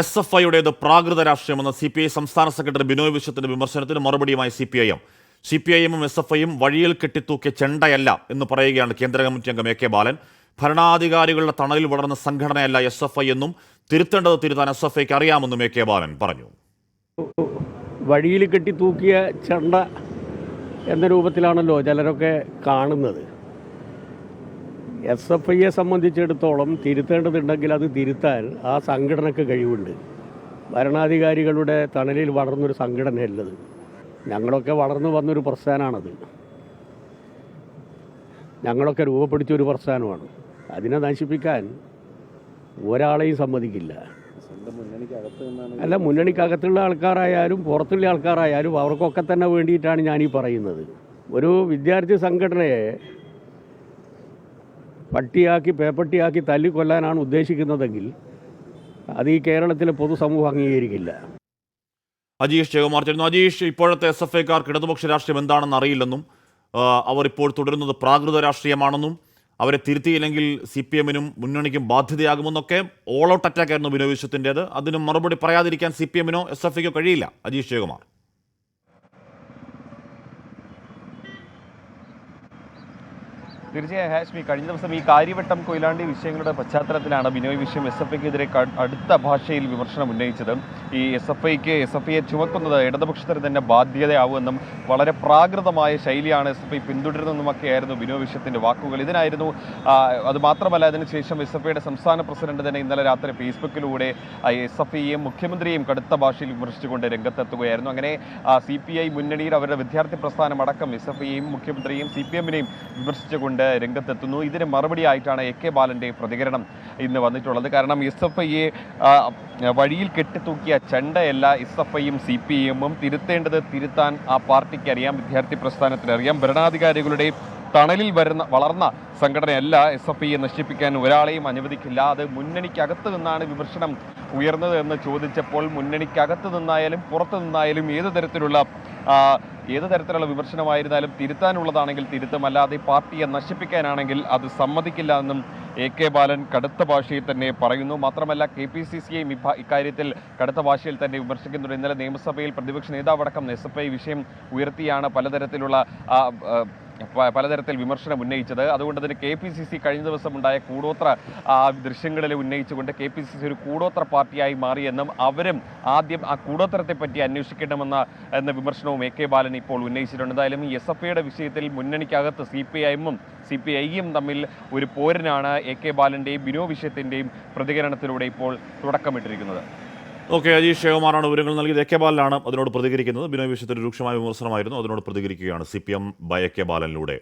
S F ഐയുടേത് പ്രാകൃത രാഷ്ട്രീയമെന്ന സി പി ഐ സംസ്ഥാന സെക്രട്ടറി ബിനോയ് വിശ്വത്തിന്റെ വിമർശനത്തിന് മറുപടിയുമായി C P I M C P I എമ്മും എസ് എഫ് ഐയും വഴിയിൽ കെട്ടിത്തൂക്കിയ ചെണ്ടയല്ല എന്ന് പറയുകയാണ് കേന്ദ്ര കമ്മിറ്റി അംഗം എ കെ ബാലൻ. ഭരണാധികാരികളുടെ തണലിൽ വളർന്ന സംഘടനയല്ല എസ് എഫ് ഐ എന്നും തിരുത്തേണ്ടത് തിരുത്താൻ എസ് എഫ് ഐക്ക് അറിയാമെന്നും എ കെ ബാലൻ പറഞ്ഞു. വഴിയിൽ കെട്ടിത്തൂക്കിയ ചെണ്ട എന്ന രൂപത്തിലാണല്ലോ ചിലരൊക്കെ കാണുന്നത്. എസ് എഫ് ഐയെ സംബന്ധിച്ചിടത്തോളം തിരുത്തേണ്ടതുണ്ടെങ്കിൽ അത് തിരുത്താൻ ആ സംഘടനയ്ക്ക് കഴിവുണ്ട്. ഭരണാധികാരികളുടെ തണലിൽ വളർന്നൊരു സംഘടനയല്ലത്. ഞങ്ങളൊക്കെ വളർന്നു വന്നൊരു പ്രസ്ഥാനമാണത്. ഞങ്ങളൊക്കെ രൂപപ്പെടുത്തിയ ഒരു പ്രസ്ഥാനമാണ്. അതിനെ നശിപ്പിക്കാൻ ഒരാളെയും സമ്മതിക്കില്ല. അല്ല മുന്നണിക്കകത്തുള്ള ആൾക്കാരായാലും പുറത്തുള്ള ആൾക്കാരായാലും അവർക്കൊക്കെ തന്നെ വേണ്ടിയിട്ടാണ് ഞാനീ പറയുന്നത്. ഒരു വിദ്യാർത്ഥി സംഘടനയെ പട്ടിയാക്കി പേപ്പട്ടിയാക്കി തല്ലിക്കൊല്ലാനാണ് ഉദ്ദേശിക്കുന്നതെങ്കിൽ അത് ഈ കേരളത്തിലെ പൊതുസമൂഹം അംഗീകരിക്കില്ല. അജീഷ് ജയകുമാർ ചേരുന്നു. അജീഷ് ഇപ്പോഴത്തെ എസ് എഫ് ഐക്കാർക്ക് ഇടതുപക്ഷ രാഷ്ട്രീയം എന്താണെന്ന് അറിയില്ലെന്നും അവർ ഇപ്പോൾ തുടരുന്നത് പ്രാകൃത രാഷ്ട്രീയമാണെന്നും അവരെ തിരുത്തിയില്ലെങ്കിൽ സി പി എമ്മിനും മുന്നണിക്കും ബാധ്യതയാകുമെന്നൊക്കെ ഓൾ ഔട്ട് അറ്റാക്കായിരുന്നു ബിനോയ് വിശ്വത്തിന്റെത്. അതിന് മറുപടി പറയാതിരിക്കാൻ സി പി എമ്മിനോ എസ് എഫ് ഐക്കോ കഴിയില്ല. അജീഷ് ജയകുമാർ. തീർച്ചയായും ഹാഷ്മി കഴിഞ്ഞ ദിവസം ഈ കാര്യവട്ടം കൊയിലാണ്ടി വിഷയങ്ങളുടെ പശ്ചാത്തലത്തിലാണ് ബിനോയ് വിഷയം എസ് എഫ് ഐക്കെതിരെ അടുത്ത ഭാഷയിൽ വിമർശനം ഉന്നയിച്ചത്. ഈ എസ് എഫ് ഐക്ക് എസ് എഫ് ഐയെ ചുമക്കുന്നത് ഇടതുപക്ഷത്തിന് തന്നെ ബാധ്യതയാവുമെന്നും വളരെ പ്രാകൃതമായ ശൈലിയാണ് എസ് എഫ് ഐ പിന്തുടരുന്നതെന്നുമൊക്കെയായിരുന്നു ബിനോയ് വിഷയത്തിന്റെ വാക്കുകൾ. ഇതിനായിരുന്നു അത് മാത്രമല്ല അതിനുശേഷം എസ് എഫ് ഐയുടെ സംസ്ഥാന പ്രസിഡന്റ് തന്നെ ഇന്നലെ രാത്രി ഫേസ്ബുക്കിലൂടെ എസ് എഫ് ഐയെയും മുഖ്യമന്ത്രിയെയും കടുത്ത ഭാഷയിൽ വിമർശിച്ചുകൊണ്ട് രംഗത്തെത്തുകയായിരുന്നു. അങ്ങനെ സി പി ഐ മുന്നണിയിൽ അവരുടെ വിദ്യാർത്ഥി പ്രസ്ഥാനം അടക്കം എസ് എഫ് ഐയെയും മുഖ്യമന്ത്രിയെയും സി പി എമ്മിനെയും വിമർശിച്ചുകൊണ്ട് രംഗത്തെത്തുന്നു. ഇതിന് മറുപടിയായിട്ടാണ് എ കെ ബാലന്റെ പ്രതികരണം ഇന്ന് വന്നിട്ടുള്ളത്. കാരണം എസ് എഫ് ഐയെ വഴിയിൽ കെട്ടിത്തൂക്കിയ ചണ്ടയല്ല എസ് എഫ് ഐയും സി പി എമ്മും തിരുത്തേണ്ടത് തിരുത്താൻ ആ പാർട്ടിക്ക് അറിയാം. വിദ്യാർത്ഥി പ്രസ്ഥാനത്തിന് അറിയാം. ഭരണാധികാരികളുടെ തണലിൽ വരുന്ന വളർന്ന സംഘടനയല്ല എസ് എഫ് ഐയെ നശിപ്പിക്കാൻ ഒരാളെയും അനുവദിക്കില്ല. അത് മുന്നണിക്കകത്ത് നിന്നാണ് വിമർശനം ഉയർന്നത് എന്ന് ചോദിച്ചപ്പോൾ മുന്നണിക്കകത്ത് നിന്നായാലും പുറത്തു നിന്നായാലും ഏത് തരത്തിലുള്ള ഏത് തരത്തിലുള്ള വിമർശനമായിരുന്നാലും തിരുത്താനുള്ളതാണെങ്കിൽ തിരുത്തും. അല്ലാതെ പാർട്ടിയെ നശിപ്പിക്കാനാണെങ്കിൽ അത് സമ്മതിക്കില്ല എന്നും എ കെ ബാലൻ കടുത്ത ഭാഷയിൽ തന്നെ പറയുന്നു. മാത്രമല്ല കെ പി സി സിയെയും ഇക്കാര്യത്തിൽ കടുത്ത ഭാഷയിൽ തന്നെ വിമർശിക്കുന്നുണ്ട്. ഇന്നലെ നിയമസഭയിൽ പ്രതിപക്ഷ നേതാവടക്കം എസ് എഫ് ഐ വിഷയം ഉയർത്തിയാണ് പലതരത്തിലുള്ള പലതരത്തിൽ വിമർശനം ഉന്നയിച്ചത്. അതുകൊണ്ട് തന്നെ കെ പി സി സി കഴിഞ്ഞ ദിവസം ഉണ്ടായ കൂടോത്ര ദൃശ്യങ്ങളിൽ ഉന്നയിച്ചുകൊണ്ട് കെ പി സി സി ഒരു കൂടോത്ര പാർട്ടിയായി മാറിയെന്നും അവരും ആദ്യം ആ കൂടോത്രത്തെ പറ്റി അന്വേഷിക്കണമെന്ന എന്ന വിമർശനവും എ കെ ബാലൻ ഇപ്പോൾ ഉന്നയിച്ചിട്ടുണ്ട്. എന്തായാലും എസ് എഫ് ഐയുടെ വിഷയത്തിൽ മുന്നണിക്കകത്ത് സി പി ഐഎമ്മും സി പി ഐയും തമ്മിൽ ഒരു പോരനാണ് എ കെ ബാലന്റെയും ബിനോ വിഷയത്തിന്റെയും പ്രതികരണത്തിലൂടെ ഇപ്പോൾ തുടക്കമിട്ടിരിക്കുന്നത്. ഓക്കെ അജീഷ് ശിവകുമാറാണ് വിവരങ്ങൾ നൽകിയത്. എ കെ ബാലനാണ് അതിനോട് പ്രതികരിക്കുന്നത്. ബിനോയ് വിഷയത്തിൽ രൂക്ഷമായ വിമർശനമായിരുന്നു. അതിനോട് പ്രതികരിക്കുകയാണ് C P M by A K ബാലനിലൂടെ